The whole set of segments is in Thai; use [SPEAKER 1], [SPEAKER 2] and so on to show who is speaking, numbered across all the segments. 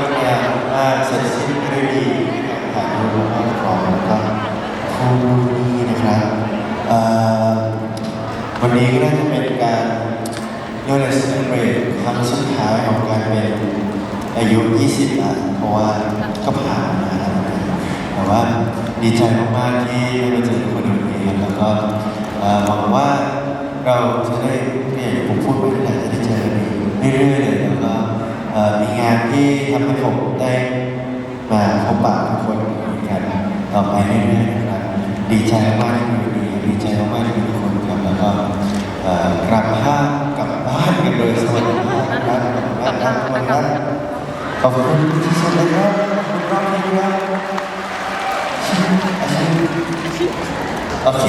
[SPEAKER 1] งดงามมาเสร็จสิ้นด้วยดีผ่านรูปภาพของแล้วก็คู่นี้นะครับวันนี้ก็น่าจะเป็นการยกว่าอะไรเซเบรตครั้งสุดท้ายของการเป็นอายุ 20ละเพราะว่าก็ผ่านมาแล้วแต่ว่าดีใจมากๆที่ได้มาเจอคนอื่นนี้แล้วก็เอ่อหวังว่าเราจะได้เนี่ยผมพูดไปที่ไหนจะได้เจอเรื่อยๆเลยแล้วก็ มีงานที่ทำให้ผมได้มาพบปะทุกคนเหมือนกันต่อไปเรื่อยๆนะครับดีใจมากที่มีวันนี้ดีใจมากที่มีทุกคนครับแล้วก็เอ่อกลับบ้านกลับบ้านกันเลยสวัสดีครับกลับบ้านครับสวัสดีครับขอบคุณที่สุดเลยครับขอบคุณรอบนี้ครับโอเค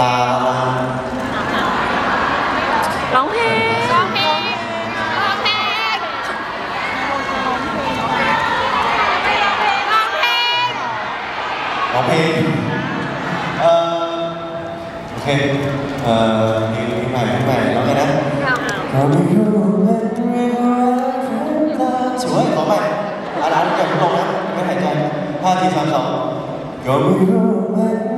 [SPEAKER 1] ลาลา
[SPEAKER 2] ร้องเพลง
[SPEAKER 3] ร้องเพลงร้องเพลงร้องเพลง
[SPEAKER 1] โองเพลงเอ่อโอเคเอ่อเพลงใหม่เพลงใหม่ร้วไงนะเราไม่รู้มันไม่รักหรือเปล่าสวยขอใหม่อ่านอ่านอย่าเพิ่งลงนะไม่หายใจห้าทีสามสองก็ไม่รู้มัน